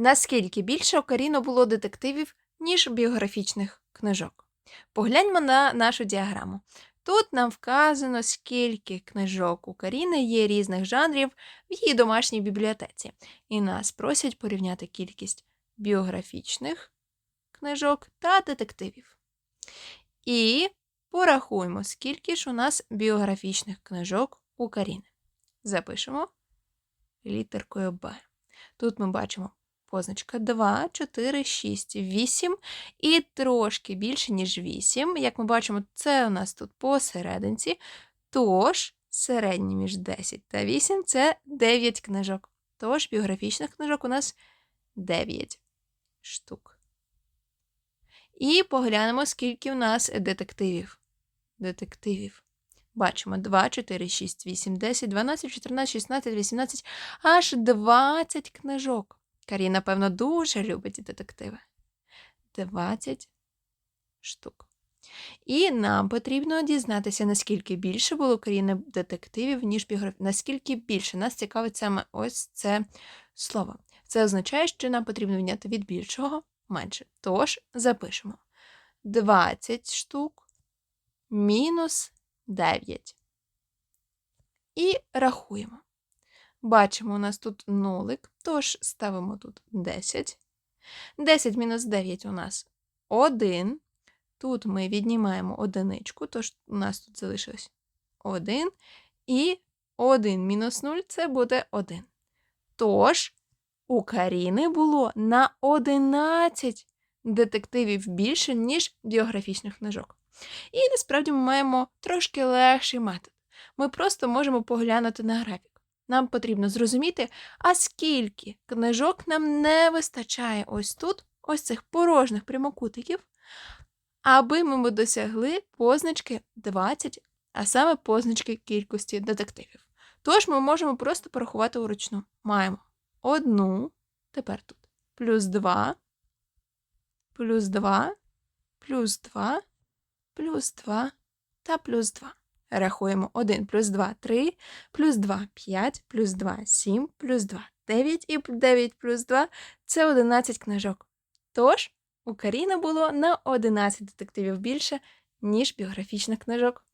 Наскільки більше у Каріно було детективів, ніж біографічних книжок? Погляньмо на нашу діаграму. Тут нам вказано, скільки книжок у Каріни є різних жанрів в її домашній бібліотеці. І нас просять порівняти кількість біографічних книжок та детективів. І порахуємо, скільки ж у нас біографічних книжок у Каріни. Запишемо літеркою Б. Тут ми бачимо позначка 2, 4, 6, 8 і трошки більше, ніж 8. Як ми бачимо, це у нас тут посерединці. Тож, середнє між 10 та 8 це 9 книжок. Тож, біографічних книжок у нас 9 штук. І поглянемо, скільки у нас детективів. Детективів. Бачимо 2, 4, 6, 8, 10, 12, 14, 16, 18, аж 20 книжок. Карі, напевно, дуже любить детективи. 20 штук. І нам потрібно дізнатися, наскільки більше було Каріни детективів, ніж біографів. Наскільки більше нас цікавить саме ось це слово. Це означає, що нам потрібно відняти від більшого менше. Тож запишемо 20 штук мінус 9. І рахуємо. Бачимо, у нас тут нолик, тож ставимо тут 10. 10 мінус 9 у нас 1. Тут ми віднімаємо одиничку, тож у нас тут залишилось 1. І 1 мінус 0 це буде 1. Тож, у Каріни було на 11 детективів більше, ніж біографічних книжок. І насправді ми маємо трошки легший метод. Ми просто можемо поглянути на графік. Нам потрібно зрозуміти, а скільки книжок нам не вистачає ось тут, ось цих порожніх прямокутиків, аби ми досягли позначки 20, а саме позначки кількості детективів. Тож ми можемо просто порахувати уручну. Маємо одну, тепер тут, плюс 2, плюс 2, плюс 2, плюс 2 та плюс 2. Рахуємо 1 плюс 2 3, плюс 2 5, плюс 2 7, плюс 2 9 і 9 плюс 2 це 11 книжок. Тож, у Каріни було на 11 детективів більше, ніж біографічних книжок.